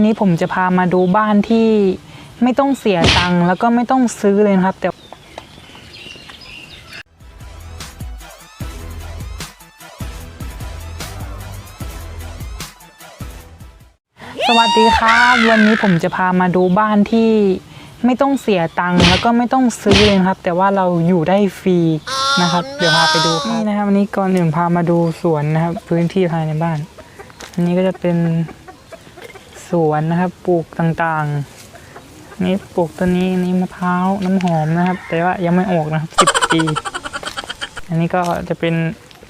วันนี้ผมจะพามาดูบ้านที่ไม่ต้องเสียตังค์แล้วก็ไม่ต้องซื้อเลยนะครับ แต่สวัสดีครับวันนี้ผมจะพามาดูบ้านที่ไม่ต้องเสียตังค์แล้วก็ไม่ต้องซื้อเลยนะครับ แต่ว่าเราอยู่ได้ฟรีนะครับ เดี๋ยวพาไปดูครับนี่นะครับวันนี้ก่อนอื่นพามาดูสวนนะครับ พื้นที่ภายในบ้าน อันนี้ก็จะเป็น สวนนะครับ ปลูกต่างๆ นี่ปลูกต้นนี้นี่มะพร้าวน้ำหอมนะครับ แต่ว่ายังไม่ออกนะครับสิบปี อันนี้ก็จะเป็น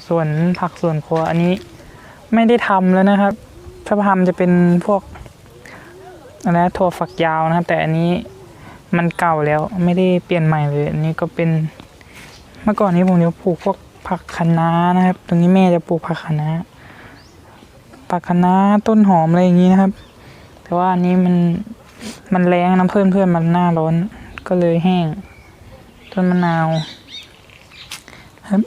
สวนผักสวนครัว อันนี้ไม่ได้ทำแล้วนะครับ ถ้าทำจะเป็นพวกอะไรถั่วฝักยาวนะครับ แต่อันนี้มันเก่าแล้วไม่ได้เปลี่ยนใหม่เลย อันนี้ก็เป็นเมื่อก่อนนี้ผมจะปลูกพวกผักคะน้านะครับ ตรงนี้แม่จะปลูกผักคะน้าผักคะน้าต้นหอมอะไรอย่างนี้นะครับ แต่ว่าอันนี้มันมันแรงน้ำเพื่อนเพื่อนมันหน้าร้อนก็เลยแห้ง ต้นมะนาว ครับ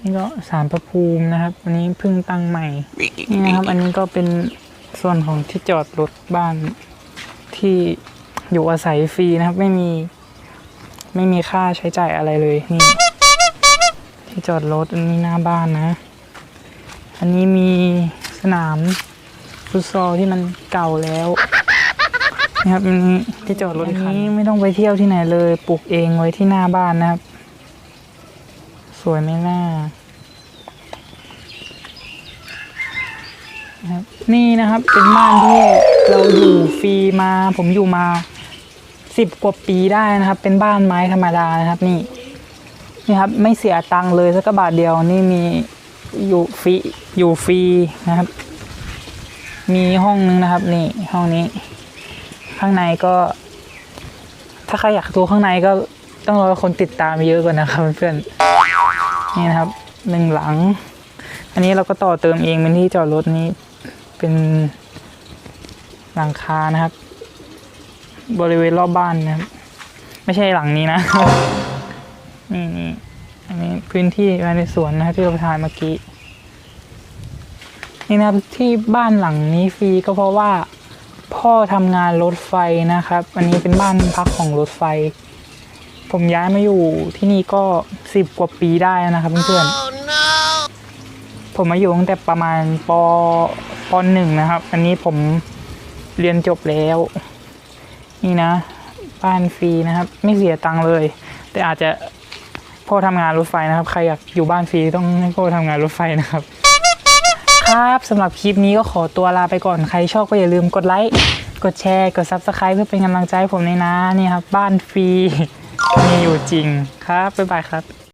นี่ก็สารประภูมินะครับ อันนี้เพิ่งตั้งใหม่ นี่นะครับ อันนี้ก็เป็นส่วนของที่จอดรถบ้านที่อยู่อาศัยฟรีนะครับ ไม่มี ไม่มีค่าใช้จ่ายอะไรเลยนี่ ที่จอดรถอันนี้หน้าบ้านนะ อันนี้มีสนาม ฟุตซอลที่มันเก่าแล้วนะครับอันนี้ที่จอดรถอันนี้ไม่ต้องไปเที่ยวที่ไหนเลยปลูกเองไว้ที่หน้าบ้านนะครับ สวยไหมล่ะนะครับนี่นะครับเป็นบ้านที่เราอยู่ฟรีมา ผมอยู่มาสิบกว่าปีได้นะครับ เป็นบ้านไม้ธรรมดานะครับ นี่นี่ครับ ไม่เสียตังค์เลยสักกระบาทเดียวนี่มีอยู่ฟรีอยู่ฟรีนะครับ มีห้องนึงนะครับ นี่ห้องนี้ ข้างในก็ ถ้าใครอยากดูข้างในก็ต้องรอคนติดตามเยอะกว่านะครับเพื่อนนี่นะครับหนึ่งหลัง อันนี้เราก็ต่อเติมเองเป็นที่จอดรถนี้ เป็นหลังคานะครับ บริเวณรอบบ้านนะครับไม่ใช่หลังนี้นะนี่นี่อันนี้พื้นที่ภายในสวนนะครับที่เราถ่ายเมื่อกี้ นี่นะครับที่บ้านหลังนี้ฟรีก็เพราะว่าพ่อทำงานรถไฟนะครับ อันนี้เป็นบ้านพักของรถไฟ ผมย้ายมาอยู่ที่นี่ก็สิบกว่าปีได้นะครับเพื่อนๆผมมาอยู่ตั้งแต่ประมาณปปหนึ่งนะครับ อันนี้ผมเรียนจบแล้ว นี่นะ บ้านฟรีนะครับ ไม่เสียตังค์เลย แต่อาจจะพ่อทำงานรถไฟนะครับ ใครอยากอยู่บ้านฟรีต้องให้พ่อทำงานรถไฟนะครับ ครับสำหรับคลิปนี้ก็ขอตัวลาไปก่อนใครชอบก็อย่าลืมกดไลค์กดแชร์กด Subscribe เพื่อเป็นกำลังใจให้ผมในอยนะนี่ครับ บ้านฟรีมีอยู่จริงครับ บ๊ายบายครับ